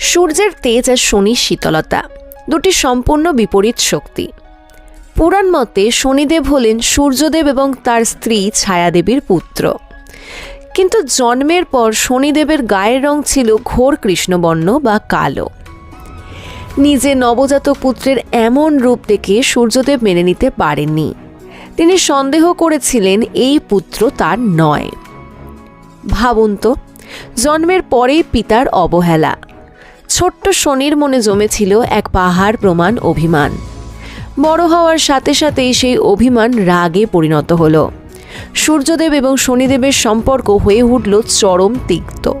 সূর্যের তেজ আর শনির শীতলতা, দুটি সম্পূর্ণ বিপরীত শক্তি। পুরাণ মতে শনিদেব হলেন সূর্যদেব এবং তার স্ত্রী ছায়াদেবীর পুত্র। কিন্তু জন্মের পর শনিদেবের গায়ের রং ছিল ঘোর কৃষ্ণবর্ণ বা কালো। নিজে নবজাত পুত্রের এমন রূপ দেখে সূর্যদেব মেনে নিতে পারেননি। তিনি সন্দেহ করেছিলেন এই পুত্র তার নয়। ভাবুন তো, জন্মের পরেই পিতার অবহেলা। ছোট্ট শনির মনে জমেছিল এক পাহাড় প্রমাণ অভিমান। বড় হওয়ার সাথে সাথেই সেই অভিমান রাগে পরিণত হলো। সূর্যদেব এবং শনিদেবের সম্পর্ক হয়ে উঠল চরম তিক্ত।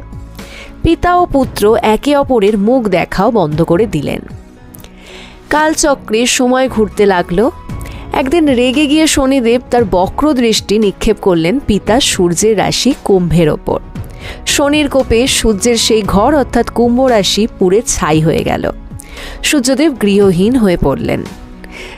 পিতা ও পুত্র একে অপরের মুখ দেখাও বন্ধ করে দিলেন। কালচক্রে সময় ঘুরতে লাগল। একদিন রেগে গিয়ে শনিদেব তার বক্র দৃষ্টি নিক্ষেপ করলেন পিতা সূর্যের রাশি কুম্ভের ওপর। শনির কোপে সূর্যের সেই ঘর অর্থাৎ কুম্ভ রাশি পুড়ে ছাই হয়ে গেল। সূর্যদেব গৃহহীন হয়ে পড়লেন।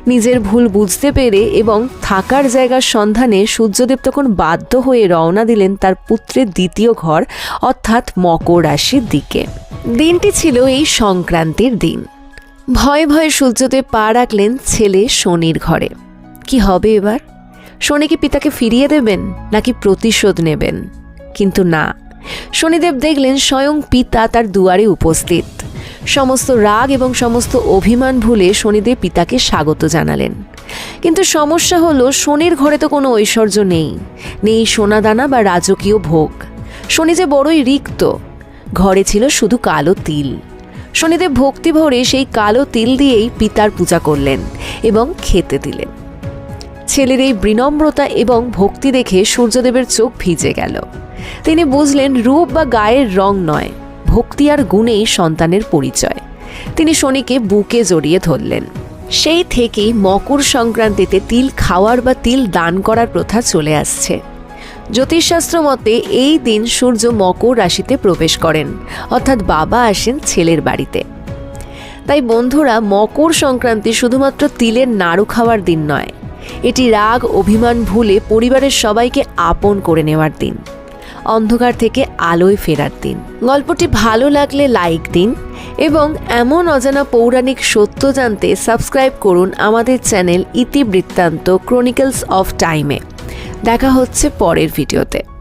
নিজের ভুল বুঝতে পেরে এবং থাকার জায়গার সন্ধানে সূর্যদেব তখন বাধ্য হয়ে রওনা দিলেন তার পুত্রের দ্বিতীয় ঘর অর্থাৎ মকর রাশির দিকে। দিনটি ছিল এই সংক্রান্তির দিন। ভয়ে ভয়ে সূর্যদেব পা রাখলেন ছেলে শনির ঘরে। কি হবে এবার? শনি কি পিতাকে ফিরিয়ে দেবেন নাকি প্রতিশোধ নেবেন? কিন্তু না শনিদেব দেখলেন স্বয়ং পিতা তার দুয়ারে উপস্থিত। সমস্ত রাগ এবং সমস্ত অভিমান ভুলে শনিদেব পিতাকে স্বাগত জানালেন। কিন্তু সমস্যা হলো, শনির ঘরে তো কোনো ঐশ্বর্য নেই। নেই সোনাদানা বা রাজকীয় ভোগ। শনি যে বড়ই রিক্ত। ঘরে ছিল শুধু কালো তিল। শনিদেব ভক্তি ভরে সেই কালো তিল দিয়েই পিতার পূজা করলেন এবং খেতে দিলেন। ছেলের এই বিনম্রতা এবং ভক্তি দেখে সূর্যদেবের চোখ ভিজে গেল। তিনি বুঝলেন রূপ বা গায়ের রং নয়, ভক্তি আর গুণেই সন্তানের পরিচয়। তিনি শনিকে বুকে জড়িয়ে ধরলেন। সেই থেকেই মকর সংক্রান্তিতে তিল খাওয়ার বা তিল দান করার প্রথা চলে আসছে। জ্যোতিষশাস্ত্র মতে এই দিন সূর্য মকর রাশিতে প্রবেশ করেন, অর্থাৎ বাবা আসেন ছেলের বাড়িতে। তাই বন্ধুরা, মকর সংক্রান্তি শুধুমাত্র তিলের নাড়ু খাওয়ার দিন নয়, এটি রাগ, অভিমান ভুলে পরিবারের সবাইকে আপন করে নেওয়ার দিন। অন্ধকার থেকে আলোয় ফেরার দিন। গল্পটি ভালো লাগলে লাইক দিন এবং এমন অজানা পৌরাণিক সত্য জানতে সাবস্ক্রাইব করুন আমাদের চ্যানেল ইতিবৃত্তান্ত ক্রনিকলস অফ টাইমে। দেখা হচ্ছে পরের ভিডিওতে।